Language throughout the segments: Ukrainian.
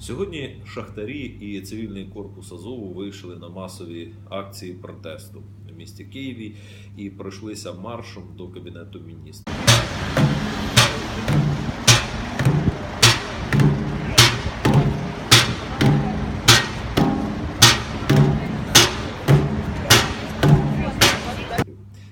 Сьогодні шахтарі і цивільний корпус Азову вийшли на масові акції протесту в місті Києві і пройшлися маршом до кабінету міністрів.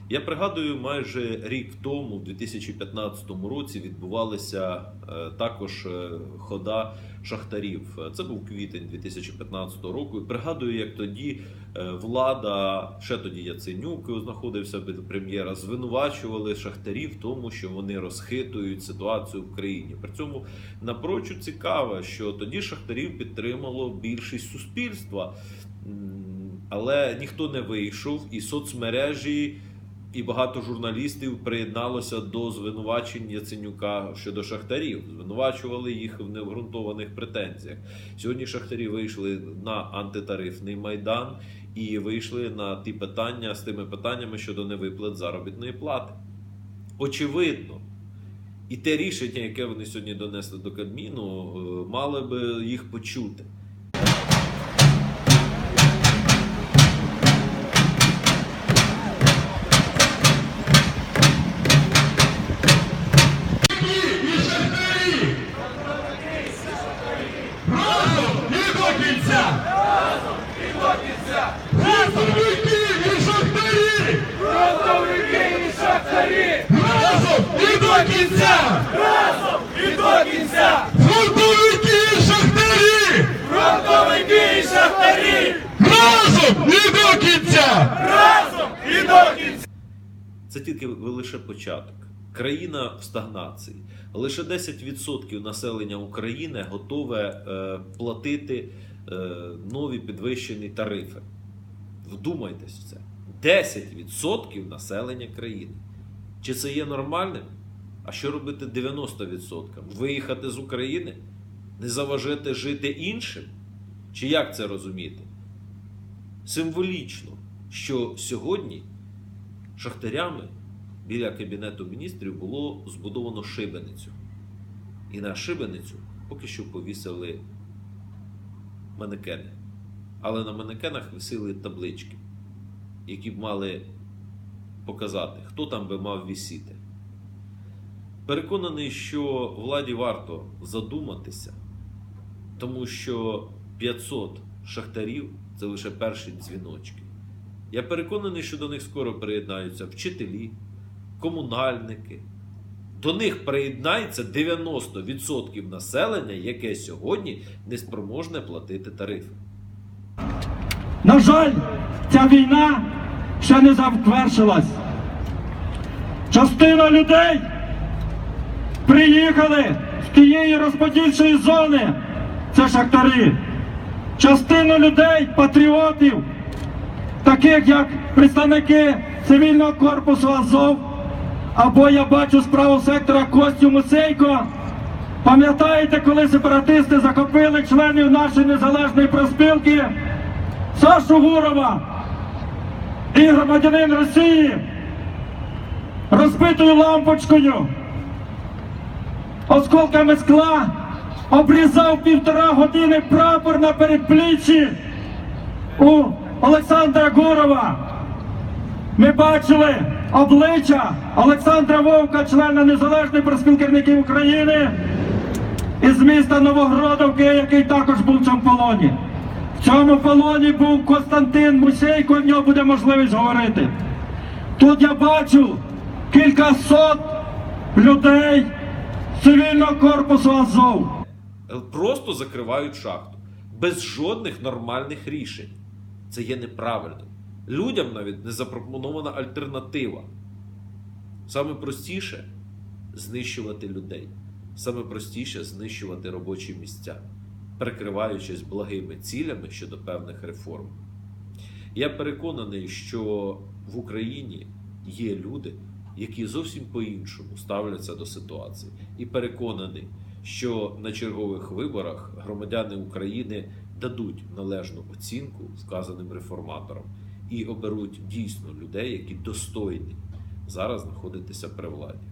Я пригадую, майже рік тому, в 2015 році, відбувалися е, також е, хода шахтарів. Це був квітень 2015 року. І пригадую, як тоді е, влада, ще тоді Яценюк знаходився біля прем'єра, звинувачували шахтарів в тому, що вони розхитують ситуацію в країні. При цьому напрочуд цікаво, що тоді шахтарів підтримало більшість суспільства. Але ніхто не вийшов, і соцмережі і багато журналістів приєдналося до звинувачень Яценюка щодо шахтарів. Звинувачували їх в необґрунтованих претензіях. Сьогодні шахтарі вийшли на антитарифний майдан і вийшли на ті питання з тими питаннями щодо невиплат заробітної плати. Очевидно. І те рішення, яке вони сьогодні донесли до Кабміну, е, мали би їх почути. Це тільки лише початок. Країна в стагнації. Лише 10% населення України готове е, платити е, нові підвищені тарифи. Вдумайтесь в це. 10% населення країни. Чи це є нормальним? А що робити 90%? Виїхати з України? Не заважати жити іншим? Чи як це розуміти? Символічно, що сьогодні шахтарями біля кабінету міністрів було збудовано шибеницю. І на шибеницю поки що повісили манекени. Але на манекенах висіли таблички, які б мали показати, хто там би мав вісіти. Переконаний, що владі варто задуматися, тому що 500 шахтарів це лише перші дзвіночки. Я переконаний, що до них скоро приєднаються вчителі, комунальники. До них приєднається 90% населення, яке сьогодні не спроможне платити тарифи. На жаль, ця війна ще не завершилась. Частина людей приїхали з тієї розподільчої зони. Це шахтарі. Частина людей, патріотів, таких як представники цивільного корпусу Азов, або я бачу справу сектора Костю Мусейко. Пам'ятаєте, коли сепаратисти захопили членів нашої незалежної проспілки? Сашу Гурова і громадянин Росії. Розбитою лампочкою, осколками скла обрізав півтора години прапор на передпліччі у Олександра Гурова. Ми бачили обличчя Олександра Вовка, члена Незалежної проспілківників України із міста Новогродовки, який також був в цьому полоні. В цьому полоні був Костянтин Мусейко, в нього буде можливість говорити. Тут я бачу кількасот людей цивільного корпусу Азов. Просто закривають шахту без жодних нормальних рішень. Це є неправильним. Людям навіть не запропонована альтернатива. Саме простіше знищувати людей. Саме простіше знищувати робочі місця, прикриваючись благими цілями щодо певних реформ. Я переконаний, що в Україні є люди, які зовсім по-іншому ставляться до ситуації, і переконаний, що на чергових виборах громадяни України дадуть належну оцінку вказаним реформаторам і оберуть дійсно людей, які достойні зараз знаходитися при владі.